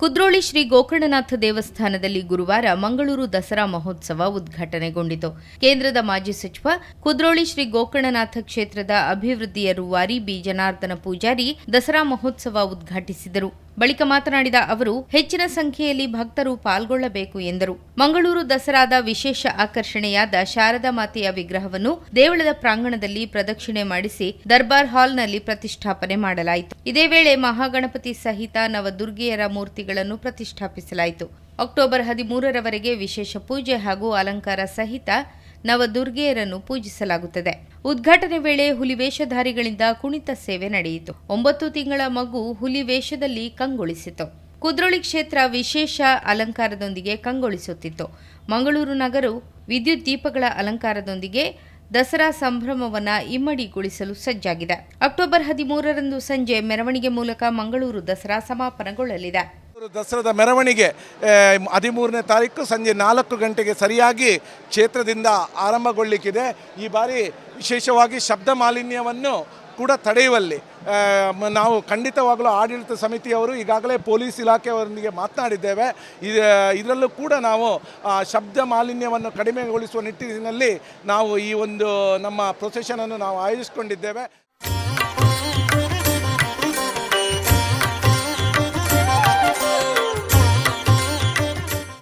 ಕುದ್ರೋಳಿ ಶ್ರೀ ಗೋಕರ್ಣನಾಥ ದೇವಸ್ಥಾನದಲ್ಲಿ ಗುರುವಾರ ಮಂಗಳೂರು ದಸರಾ ಮಹೋತ್ಸವ ಉದ್ಘಾಟನೆಗೊಂಡಿತು. ಕೇಂದ್ರದ ಮಾಜಿ ಸಚಿವ ಕುದ್ರೋಳಿ ಶ್ರೀ ಗೋಕರ್ಣನಾಥ ಕ್ಷೇತ್ರದ ಅಭಿವೃದ್ಧಿಯ ರೂವಾರಿ ಬಿ. ಜನಾರ್ದನ ಪೂಜಾರಿ ದಸರಾ ಮಹೋತ್ಸವ ಉದ್ಘಾಟಿಸಿದರು. ಬಳಿಕ ಮಾತನಾಡಿದ ಅವರು, ಹೆಚ್ಚಿನ ಸಂಖ್ಯೆಯಲ್ಲಿ ಭಕ್ತರು ಪಾಲ್ಗೊಳ್ಳಬೇಕು ಎಂದರು. ಮಂಗಳೂರು ದಸರಾದ ವಿಶೇಷ ಆಕರ್ಷಣೆಯಾದ ಶಾರದಾ ಮಾತೆಯ ವಿಗ್ರಹವನ್ನು ದೇವಳದ ಪ್ರಾಂಗಣದಲ್ಲಿ ಪ್ರದಕ್ಷಿಣೆ ಮಾಡಿಸಿ ದರ್ಬಾರ್ ಹಾಲ್ನಲ್ಲಿ ಪ್ರತಿಷ್ಠಾಪನೆ ಮಾಡಲಾಯಿತು. ಇದೇ ವೇಳೆ ಮಹಾಗಣಪತಿ ಸಹಿತ ನವದುರ್ಗೆಯರ ಮೂರ್ತಿಗಳನ್ನು ಪ್ರತಿಷ್ಠಾಪಿಸಲಾಯಿತು. ಅಕ್ಟೋಬರ್ ಹದಿಮೂರರವರೆಗೆ ವಿಶೇಷ ಪೂಜೆ ಹಾಗೂ ಅಲಂಕಾರ ಸಹಿತ ನವದುರ್ಗೆಯರನ್ನು ಪೂಜಿಸಲಾಗುತ್ತದೆ. ಉದ್ಘಾಟನೆ ವೇಳೆ ಹುಲಿ ವೇಷಧಾರಿಗಳಿಂದ ಕುಣಿತ ಸೇವೆ ನಡೆಯಿತು. ಒಂಬತ್ತು ತಿಂಗಳ ಮಗು ಹುಲಿ ವೇಷದಲ್ಲಿ ಕಂಗೊಳಿಸಿತು. ಕುದ್ರೋಳಿ ಕ್ಷೇತ್ರ ವಿಶೇಷ ಅಲಂಕಾರದೊಂದಿಗೆ ಕಂಗೊಳಿಸುತ್ತಿತ್ತು. ಮಂಗಳೂರು ನಗರವು ವಿದ್ಯುತ್ ದೀಪಗಳ ಅಲಂಕಾರದೊಂದಿಗೆ ದಸರಾ ಸಂಭ್ರಮವನ್ನು ಇಮ್ಮಡಿಗೊಳಿಸಲು ಸಜ್ಜಾಗಿದೆ. ಅಕ್ಟೋಬರ್ ಹದಿಮೂರರಂದು ಸಂಜೆ ಮೆರವಣಿಗೆ ಮೂಲಕ ಮಂಗಳೂರು ದಸರಾ ಸಮಾಪನಗೊಳ್ಳಲಿದೆ. ದಸರಾದ ಮೆರವಣಿಗೆ ಹದಿಮೂರನೇ ತಾರೀಕು ಸಂಜೆ ನಾಲ್ಕು ಗಂಟೆಗೆ ಸರಿಯಾಗಿ ಕ್ಷೇತ್ರದಿಂದ ಆರಂಭಗೊಳ್ಳಿಕ್ಕಿದೆ. ಈ ಬಾರಿ ವಿಶೇಷವಾಗಿ ಶಬ್ದ ಮಾಲಿನ್ಯವನ್ನು ಕೂಡ ತಡೆಯುವಲ್ಲಿ ನಾವು ಖಂಡಿತವಾಗಲೂ ಆಡಳಿತ ಸಮಿತಿಯವರು ಈಗಾಗಲೇ ಪೊಲೀಸ್ ಇಲಾಖೆಯವರೊಂದಿಗೆ ಮಾತನಾಡಿದ್ದೇವೆ. ಇದ- ಇದರಲ್ಲೂ ಕೂಡ ನಾವು ಶಬ್ದ ಮಾಲಿನ್ಯವನ್ನು ಕಡಿಮೆಗೊಳಿಸುವ ನಿಟ್ಟಿನಲ್ಲಿ ನಾವು ಈ ಒಂದು ನಮ್ಮ ಪ್ರೊಸೆಷನನ್ನು ನಾವು ಆಯೋಜಿಸಿಕೊಂಡಿದ್ದೇವೆ.